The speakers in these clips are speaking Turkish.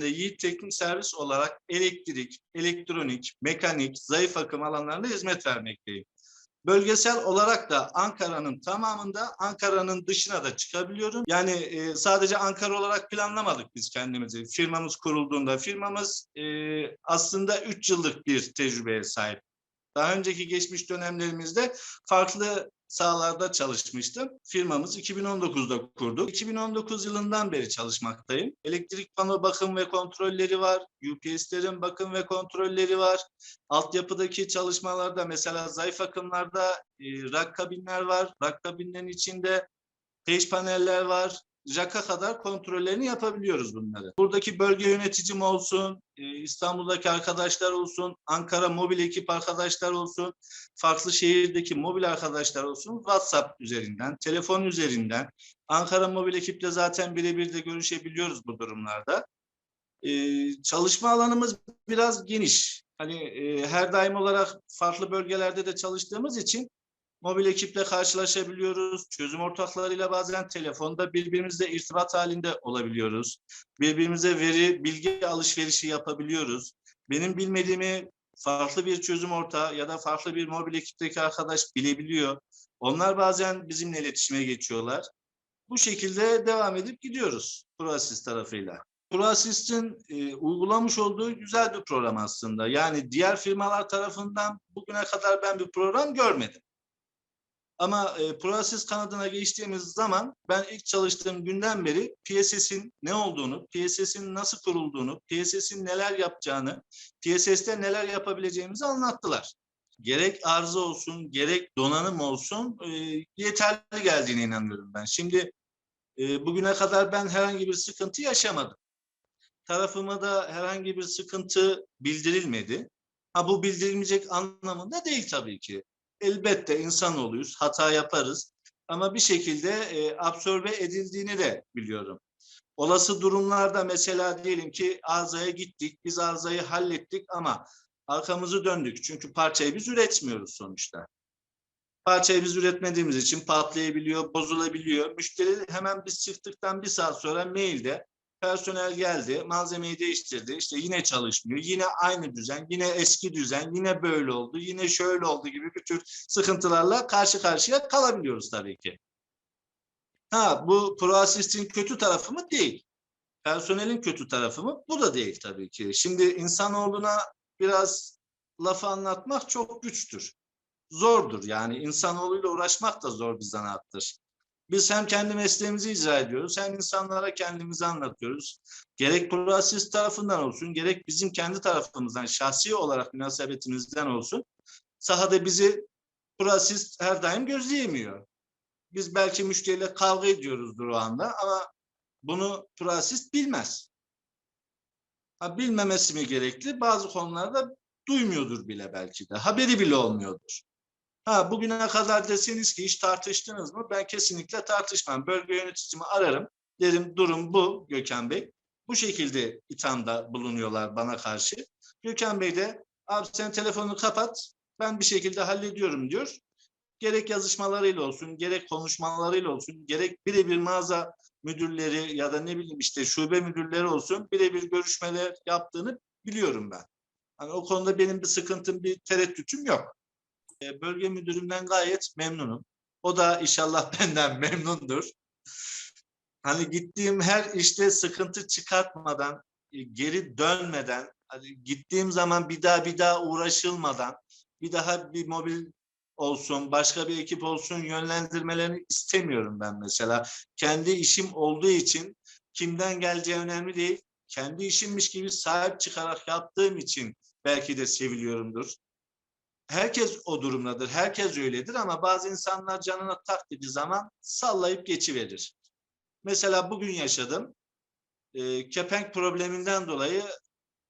içerisinde Yiğit Teknik Servis olarak elektrik, elektronik, mekanik, zayıf akım alanlarında hizmet vermekteyim. Bölgesel olarak da Ankara'nın tamamında Ankara'nın dışına da çıkabiliyorum. Yani e, sadece Ankara olarak planlamadık biz kendimizi. Firmamız kurulduğunda firmamız e, aslında 3 yıllık bir tecrübeye sahip. Daha önceki geçmiş dönemlerimizde farklı sahalarda çalışmıştım. Firmamız 2019'da kurduk. 2019 yılından beri çalışmaktayım. Elektrik pano bakım ve kontrolleri var. UPS'lerin bakım ve kontrolleri var. Altyapıdaki çalışmalarda mesela zayıf akımlarda e, rak kabinler var. Rak kabinlerin içinde peş paneller var. Jaka kadar kontrollerini yapabiliyoruz bunları. Buradaki bölge yöneticim olsun, e, İstanbul'daki arkadaşlar olsun, Ankara mobil ekip arkadaşlar olsun, farklı şehirdeki mobil arkadaşlar olsun WhatsApp üzerinden, telefon üzerinden, Ankara mobil ekiple zaten birebir de görüşebiliyoruz bu durumlarda. Ee, çalışma alanımız biraz geniş. Hani e, her daim olarak farklı bölgelerde de çalıştığımız için mobil ekiple karşılaşabiliyoruz. Çözüm ortaklarıyla bazen telefonda birbirimizle irtibat halinde olabiliyoruz. Birbirimize veri, bilgi alışverişi yapabiliyoruz. Benim bilmediğimi farklı bir çözüm ortağı ya da farklı bir mobil ekipteki arkadaş bilebiliyor. Onlar bazen bizimle iletişime geçiyorlar. Bu şekilde devam edip gidiyoruz ProAssist tarafıyla. ProAssist'in e, uygulamış olduğu güzel bir program aslında. Yani diğer firmalar tarafından bugüne kadar ben bir program görmedim. Ama e, ProAssist kanadına geçtiğimiz zaman ben ilk çalıştığım günden beri PSS'in ne olduğunu, PSS'in nasıl kurulduğunu, PSS'in neler yapacağını, PSS'te neler yapabileceğimizi anlattılar. Gerek arıza olsun, gerek donanım olsun e, yeterli geldiğine inanıyorum ben. Şimdi e, bugüne kadar ben herhangi bir sıkıntı yaşamadım. Tarafıma da herhangi bir sıkıntı bildirilmedi. Ha bu bildirilmeyecek anlamında değil tabii ki elbette insanoğluyuz, hata yaparız. Ama bir şekilde e, absorbe edildiğini de biliyorum. Olası durumlarda mesela diyelim ki arızaya gittik, biz arızayı hallettik ama arkamızı döndük. Çünkü parçayı biz üretmiyoruz sonuçta. Parçayı biz üretmediğimiz için patlayabiliyor, bozulabiliyor. Müşteri hemen biz çıktıktan bir saat sonra mailde personel geldi, malzemeyi değiştirdi. İşte yine çalışmıyor. Yine aynı düzen, yine eski düzen, yine böyle oldu, yine şöyle oldu gibi bir tür sıkıntılarla karşı karşıya kalabiliyoruz tabii ki. Ha bu ProAssist'in kötü tarafı mı? Değil. Personelin kötü tarafı mı? Bu da değil tabii ki. Şimdi insanoğluna biraz lafı anlatmak çok güçtür. Zordur yani insanoğluyla uğraşmak da zor bir zanaattır. Biz hem kendi mesleğimizi icra ediyoruz hem insanlara kendimizi anlatıyoruz. Gerek ProAssist tarafından olsun gerek bizim kendi tarafımızdan şahsi olarak münasebetimizden olsun sahada bizi ProAssist her daim gözleyemiyor. Biz belki müşteriyle kavga ediyoruzdur o anda ama bunu ProAssist bilmez. Ha, bilmemesi mi gerekli? Bazı konularda duymuyordur bile belki de. Haberi bile olmuyordur. Ha bugüne kadar deseniz ki hiç tartıştınız mı? Ben kesinlikle tartışmam. Bölge yöneticimi ararım. Derim durum bu Gökhan Bey. Bu şekilde ithamda bulunuyorlar bana karşı. Gökhan Bey de abi sen telefonunu kapat. Ben bir şekilde hallediyorum diyor. Gerek yazışmalarıyla olsun, gerek konuşmalarıyla olsun, gerek birebir mağaza müdürleri ya da ne bileyim işte şube müdürleri olsun birebir görüşmeler yaptığını biliyorum ben. Hani o konuda benim bir sıkıntım, bir tereddütüm yok. E, bölge müdürümden gayet memnunum. O da inşallah benden memnundur. Hani gittiğim her işte sıkıntı çıkartmadan, e, geri dönmeden, hani gittiğim zaman bir daha bir daha uğraşılmadan, bir daha bir mobil olsun, başka bir ekip olsun yönlendirmelerini istemiyorum ben mesela. Kendi işim olduğu için kimden geleceği önemli değil. Kendi işimmiş gibi sahip çıkarak yaptığım için belki de seviliyorumdur herkes o durumdadır. Herkes öyledir ama bazı insanlar canına tak dediği zaman sallayıp geçiverir. Mesela bugün yaşadım. E, kepenk probleminden dolayı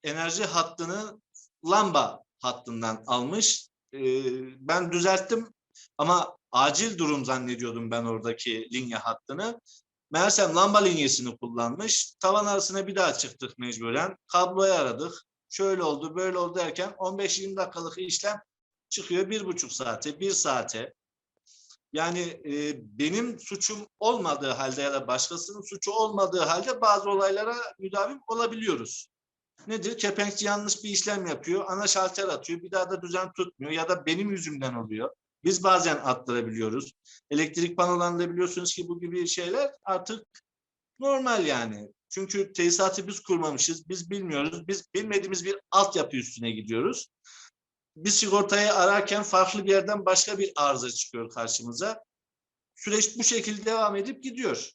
enerji hattını lamba hattından almış. E, ben düzelttim ama acil durum zannediyordum ben oradaki linye hattını. Meğersem lamba linyesini kullanmış. Tavan arasına bir daha çıktık mecburen. Kabloyu aradık. Şöyle oldu, böyle oldu derken 15-20 dakikalık işlem çıkıyor bir buçuk saate, bir saate. Yani e, benim suçum olmadığı halde ya da başkasının suçu olmadığı halde bazı olaylara müdavim olabiliyoruz. Nedir? Kepenkçi yanlış bir işlem yapıyor, ana şalter atıyor, bir daha da düzen tutmuyor ya da benim yüzümden oluyor. Biz bazen attırabiliyoruz. Elektrik panolarında biliyorsunuz ki bu gibi şeyler artık normal yani. Çünkü tesisatı biz kurmamışız, biz bilmiyoruz. Biz bilmediğimiz bir altyapı üstüne gidiyoruz. Biz sigortayı ararken farklı bir yerden başka bir arıza çıkıyor karşımıza. Süreç bu şekilde devam edip gidiyor.